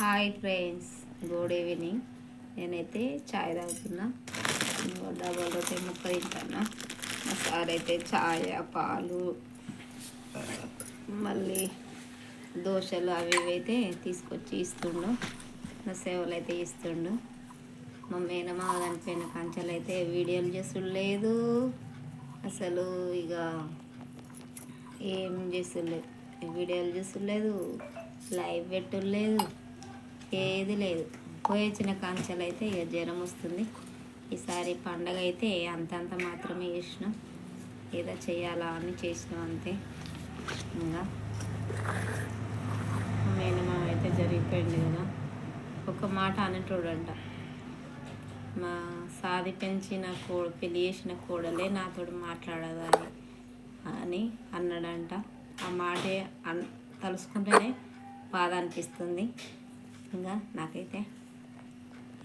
Hi friends good evening. నేనైతే చాయ్ తాగుతున్నా. Double రొట్టె ముక్క తింటున్నా మా సార్ అయితే చాయ పాలు మళ్ళీ దోశలు అవి ఇవి అయితే తీసుకొచ్చి ఇస్తుండు. నా సేవలు అయితే ఇస్తుండు. మా మేనమా చనిపోయిన కంచెలు అయితే వీడియోలు చేస్తుండలేదు. అసలు ఇక ఏం చేస్తుండే? వీడియోలు చూస్తులేదు లైవ్ పెట్టులేదు ఏది లేదు. పోయొచ్చిన కాంచెలు అయితే ఇక జ్వరం వస్తుంది. ఈసారి పండగ అయితే అంతంత మాత్రమే చేసినాం. ఏదో చేయాలా అని చేసినాం అంతే. ఇంకా మేనమామ అయితే జరిగిపోయింది కదా. ఒక మాట అనేటోడంట. మా సాది పెంచిన కో పెళ్ళి చేసిన కోడలే నాతో మాట్లాడదని అని అన్నాడంట. ఆ మాటే అన్ తలుసుకుంటేనే బాధ అనిపిస్తుంది. ఇంకా నాకైతే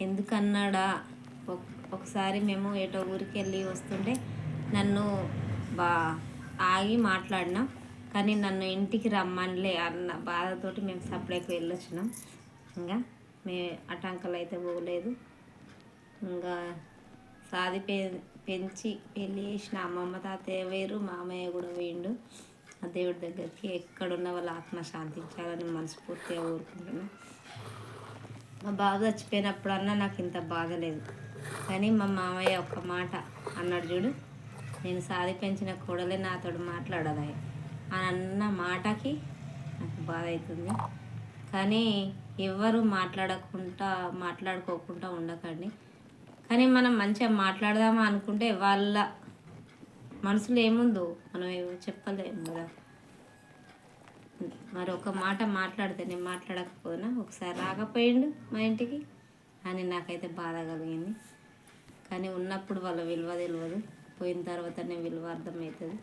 ఎందుకన్నాడా? ఒకసారి మేము ఏటో ఊరికి వెళ్ళి వస్తుంటే నన్ను బా ఆగి మాట్లాడినాం. కానీ నన్ను ఇంటికి రమ్మనిలే అన్న బాధతోటి మేము సప్లైకి వెళ్ళొచ్చినాం. ఇంకా మే అటంకలు అయితే పోలేదు. ఇంకా సాది పె పెంచి పెళ్ళి చేసిన అమ్మమ్మ తాతయ్య వేరు మామయ్య కూడా వేయండు దేవుడి దగ్గరికి ఎక్కడున్న వాళ్ళ ఆత్మ శాంతించాలని మనస్ఫూర్తిగా కోరుకుంటున్నాను మా బాబు చచ్చిపోయినప్పుడన్నా నాకు ఇంత బాధ లేదు. కానీ మా మామయ్య ఒక్క మాట అన్నాడు చూడు నేను సాది పెంచిన కూడలే నాతో మాట్లాడదాయి అని అన్న మాటకి నాకు బాధ అవుతుంది. కానీ ఎవరు మాట్లాడకుండా మాట్లాడుకోకుండా ఉండకండి. కానీ మనం మంచిగా మాట్లాడదామా అనుకుంటే వాళ్ళ మనసులో ఏముందో మనం ఏమో చెప్పలేము కదా. మరి ఒక మాట మాట్లాడితే నేను మాట్లాడకపోయినా ఒకసారి రాకపోయిండు మా ఇంటికి అని నాకైతే బాధ కలిగింది. కానీ ఉన్నప్పుడు వాళ్ళ విలువ తెలియదు. పోయిన తర్వాతనే విలువ అర్థమవుతుంది.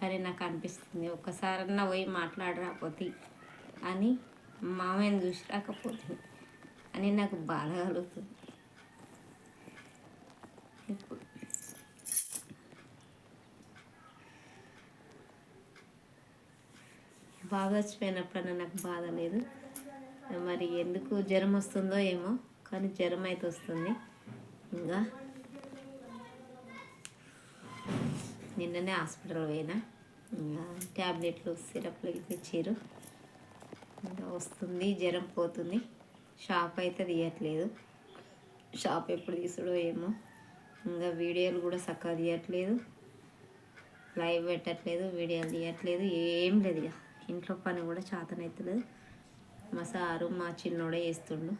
కానీ నాకు అనిపిస్తుంది ఒక్కసారన్నా పోయి మాట్లాడరాకపోతే అని మామయ్యని చూసి రాకపోతే అని నాకు బాధ కలుగుతుంది. ఇప్పుడు బాగా చచ్చిపోయినప్పుడన్నా నాకు బాధ లేదు. మరి ఎందుకు జ్వరం వస్తుందో ఏమో కానీ జ్వరం అయితే వస్తుంది. ఇంకా నిన్ననే హాస్పిటల్ పోయినా. ఇంకా ట్యాబ్లెట్లు సిరప్లు ఇచ్చారు ఇంకా వస్తుంది జ్వరం పోతుంది. షాప్ అయితే తీయట్లేదు. షాప్ ఎప్పుడు తీసుడో ఏమో. ఇంకా వీడియోలు కూడా చక్కగా తీయట్లేదు. లైవ్ పెట్టట్లేదు వీడియోలు తీయట్లేదు. ఏం లేదు ఇక. ఇంట్లో పని కూడా చేతనవుతలేదు మా సారు మా చిన్నోడే చేస్తుండు.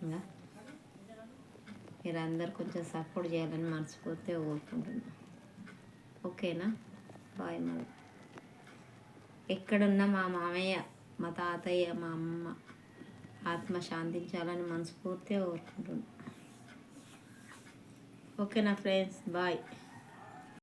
ఇంకా మీరందరు కొంచెం సపోర్ట్ చేయాలని మనస్ఫూర్తిగా కోరుకుంటున్నా. ఓకేనా? బాయ్ మరి. ఎక్కడున్నా మా మామయ్య మా తాతయ్య మా అమ్మ ఆత్మ శాంతించాలని మనస్ఫూర్తిగా కోరుకుంటున్నాను ఓకేనా ఫ్రెండ్స్? బాయ్.